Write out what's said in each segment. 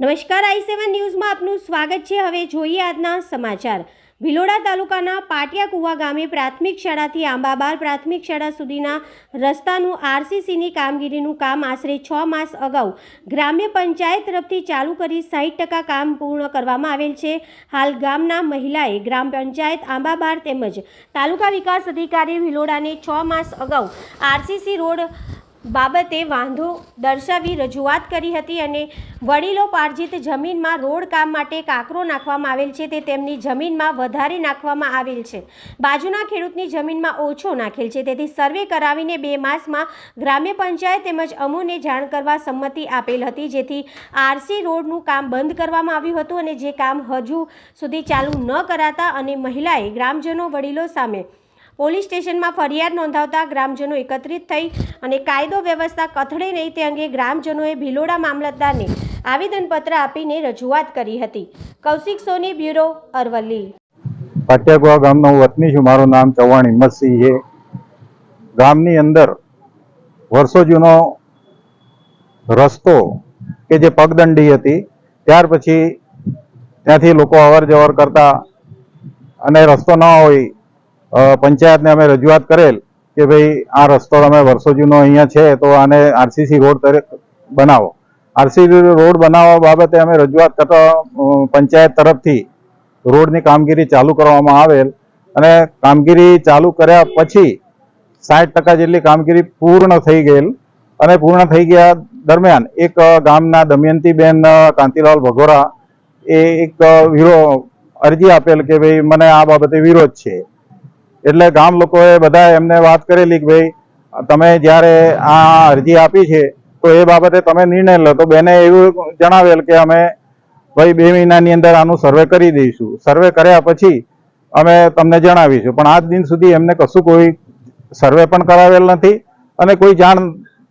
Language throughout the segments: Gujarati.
નમસ્કાર, આઈ સેવન ન્યૂઝમાં આપનું સ્વાગત છે. હવે જોઈએ આજના સમાચાર. ભિલોડા તાલુકાના પાટિયા કુવા ગામે પ્રાથમિક શાળાથી આંબાબાર પ્રાથમિક શાળા સુધીના રસ્તાનું આરસીસીની કામગીરીનું કામ આશરે છ માસ અગાઉ ગ્રામ્ય પંચાયત તરફથી ચાલુ કરી સાહીઠ ટકા કામ પૂર્ણ કરવામાં આવેલ છે. હાલ ગામના મહિલાએ ગ્રામ પંચાયત આંબાબાર તેમજ તાલુકા વિકાસ અધિકારી ભિલોડાને છ માસ અગાઉ આરસીસી રોડ બાબતે વાંધો દર્શાવી રજૂઆત કરી હતી અને વડીલો પાર્જિત જમીનમાં રોડ કામ માટે કાંકરો નાખવામાં આવેલ છે તે તેમની જમીનમાં વધારે નાખવામાં આવેલ છે. બાજુના ખેડૂતની જમીનમાં ઓછો નાખેલ છે. તેથી સર્વે કરાવીને બે માસમાં ગ્રામ્ય પંચાયત તેમજ અમુને જાણ કરવા સંમતિ આપેલ હતી. જેથી આરસી રોડનું કામ બંધ કરવામાં આવ્યું હતું અને જે કામ હજુ સુધી ચાલુ ન કરાતા અને મહિલાએ ગ્રામજનો વડીલો સામે પોલીસ સ્ટેશનમાં ફરિયાદ નોંધાવતા ગ્રામજનો એકત્રિત થઈ અને કાયદો વ્યવસ્થા કથળે નહીં તે અંગે ગ્રામજનોએ ભિલોડા મામલતદારને આવેદનપત્ર આપીને રજૂઆત કરી હતી. કૌશિક સોની બ્યુરો અરવલ્લી. પાટિયાકુવા ગામનો વતની છું. મારું નામ ચૌહાણ હિંમતસિંહ છે. ગામની અંદર વર્ષો જૂનો રસ્તો કે જે પગદંડી હતી, ત્યાર પછી ત્યાંથી લોકો અવર જવર કરતા અને રસ્તો ન હોય પંચાયતને અમે રજૂઆત કરેલ કે ભાઈ આ રસ્તો અમે વર્ષો જૂનો અહીંયા છે તો આને આરસીસી રોડ બનાવો. આરસીસી રોડ બનાવવા બાબતે અમે રજૂઆત કરતા પંચાયત તરફથી રોડની કામગીરી ચાલુ કરવામાં આવેલ અને કામગીરી ચાલુ કર્યા પછી સાઠ ટકા જેટલી કામગીરી પૂર્ણ થઈ ગયેલ અને પૂર્ણ થઈ ગયા દરમિયાન એક ગામના દમયંતીબેન કાંતિલાલ ભગોરા એ એક વિરો અરજી આપેલ કે ભાઈ મને આ બાબતે વિરોધ છે. એટલે ગામ લોકોએ બધા એમને વાત કરેલી કે ભાઈ, તમે જ્યારે આ અરજી આપી છે, તો એ બાબતે તમે નિર્ણય લો. તો બેને એવું જણાવેલ કે અમે ભાઈ બે મહિનાની અંદર આનું સર્વે કરી દઈશું. સર્વે કર્યા પછી અમે તમને જણાવીશું. પણ આજ દિન સુધી એમને કશું કોઈ સર્વે પણ કરાવેલ નથી અને કોઈ જાણ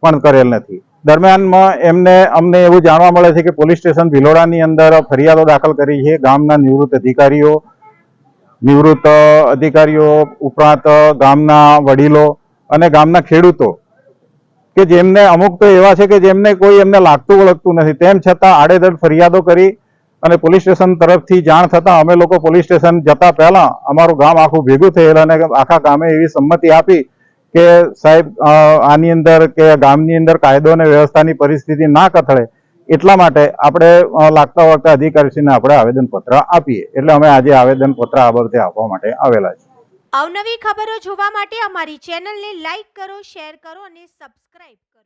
પણ કરેલ નથી. દરમિયાનમાં એમને, અમને એવું જાણવા મળે છે કે પોલીસ સ્ટેશન ભિલોડાની અંદર ફરિયાદો દાખલ કરી છે ગામના નિવૃત્ત અધિકારીઓ. નિવૃત્ત અધિકારીઓ ઉપરાંત ગામના વડીલો અને ગામના ખેડૂતો, કે જેમને અમુક તો એવા છે કે જેમને કોઈ એમને લાગતું વળગતું નથી. તેમ છતાં આડેધડ ફરિયાદો કરી અને પોલીસ સ્ટેશન તરફથી જાણ થતાં અમે લોકો પોલીસ સ્ટેશન જતા પહેલા અમારું ગામ આખું ભેગું થયેલ અને આખા ગામે એવી સંમતિ આપી કે સાહેબ આની અંદર કે ગામની અંદર કાયદો અને વ્યવસ્થાની પરિસ્થિતિ ના કથળે એટલા માટે આપણે લાગતા વળગતા અધિકારીશ્રીને આપણે આવેદનપત્ર આપીએ. એટલે અમે આજે આવેદનપત્ર આ બાબતે આપવા માટે આવેલા છીએ. અવનવી ખબરો જોવા માટે અમારી ચેનલને લાઈક કરો, શેર કરો અને સબસ્ક્રાઇબ કરો.